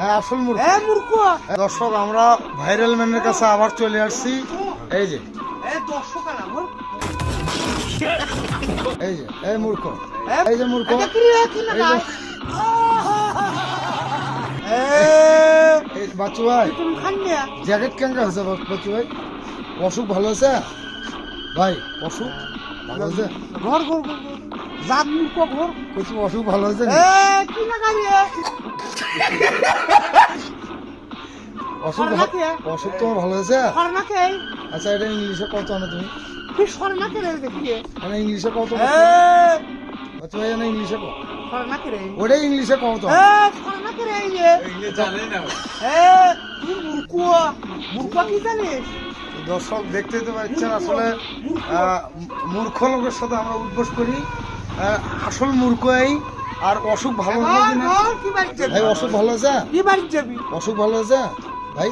হ্যাঁ আসল মূর্খ। এ মূর্খ। দর্শক আমরা ভাইরাল ম্যানের কাছে আবার চলে আসছি। এই যে। এই যে এই মূর্খ। এই যে মূর্খ। বাচ্চু ভাই। জ্যাকেট কেঙ্কা হয়েছে বাচ্চু ভাই? অসুখ ভালো আছে? ভাই অসুখ? ভালো আছে? ঘর ঘর। জাত মূর্খ ঘর। কিছু অসুখ ভালো আছে কি না? অসুখ অসুখ তোমার ভালো হয়েছে? আচ্ছা এটা ইংলিশে কত তুমি? মানে ইংলিশে কত না ইংলিশে কত ওটাই কত দর্শক দেখতে তো পাচ্ছেন আসলে আহ, মূর্খ লোকের সাথে আমরা উদ্বোস করি। আসল মূর্খ এই। আর অসুখ ভালো হলো কি বাড়ি ভাই অসুখ ভালো আছে? কি বাড়ি যাবি? অসুখ ভালো আছে? ভাই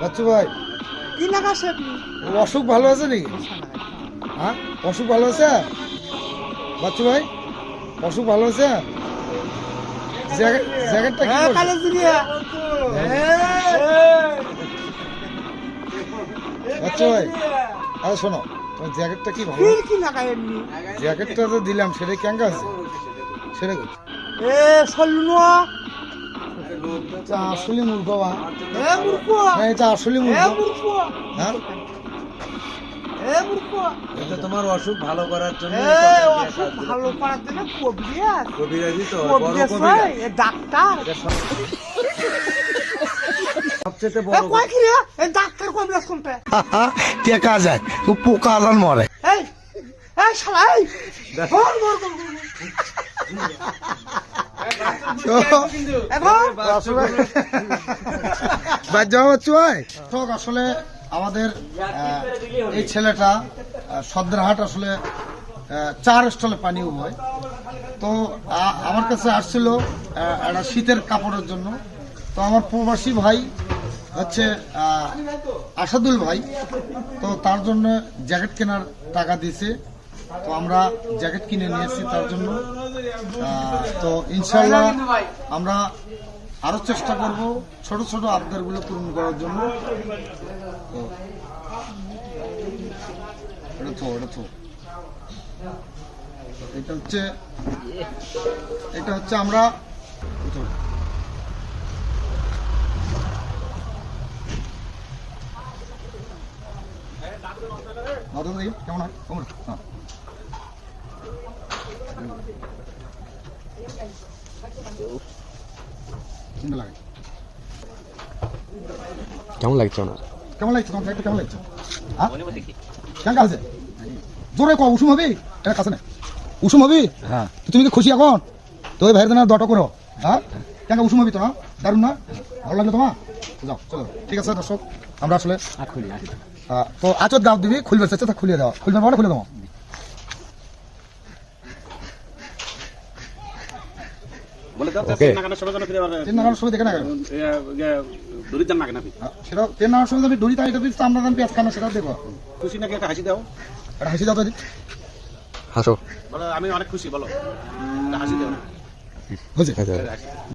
বাচ্চু ভাই। কি না অসুখ ভালো আছে নাকি? হ্যাঁ? অসুখ ভালো আছে? বাচ্চু ভাই অসুখ ভালো আছে? জ্যাকেটটা কি হ্যাঁ জিরিয়া। বাচ্চু ভাই আরে শোনো জ্যাকেটটা কি ভালো? জ্যাকেটটা তো দিলাম সেটা কেঙ্কা আছে? সেটা? এ সল্লু এটা আসলে মূর্খ বা এ মূর্খ এটা আসলে এ মূর্খ মূর্খ হ্যাঁ? এ মূর্খ এটা তোমার অসুখ ভালো করার জন্য এ অসুখ ভালো করার জন্য কবিরাজ। কবিরাজি তো বড় কবিরাজ এ ডাক্তার। সবচেয়ে বড় কয় কি রে এ ডাক্তার কবিরাজ কোনটা ও পোকা আলান মরে। এই এই শালা এই। আসলে, আমাদের এই ছেলেটা সদ্রাহাট আসলে চার স্টলে পানি উভয় তো আমার কাছে আসছিল একটা শীতের কাপড়ের জন্য। তো আমার প্রবাসী ভাই হচ্ছে আসাদুল ভাই। তো তার জন্য জ্যাকেট কেনার টাকা দিয়েছে। তো আমরা জ্যাকেট কিনে নিয়েছি তার জন্য। তো ইনশাল্লাহ আমরা আরও চেষ্টা করব ছোট ছোট আবদারগুলো পূরণ করার জন্য। তো, এটা এটা এটা হচ্ছে এটা হচ্ছে আমরা দেখি কেমন হয় কেমন হ্যাঁ। সুন্দর লাগে। কেমন লাগছে ওনার? কেমন লাগছে? তোমার একটা কেমন লাগছে? হ্যাঁ? কেমন আছে? জোরে কো উষুম হবি? এটা কাছে না? উষুম হবি? হ্যাঁ। তুমি কি খুশি এখন? তো ওই ভাইয়ের না দটো করো। হ্যাঁ? কেন উষুম হবি তো না? দারুণ না? ভালো লাগল তোমার? যাও চলো। ঠিক আছে দর্শক আমরা আসলে তো আচর দাও দিবি খুলবে চেষ্টা খুলিয়ে দাও। খুলবে বলে খুলে দেবো। আমি অনেক খুশি বলো। হাসি আচ্ছা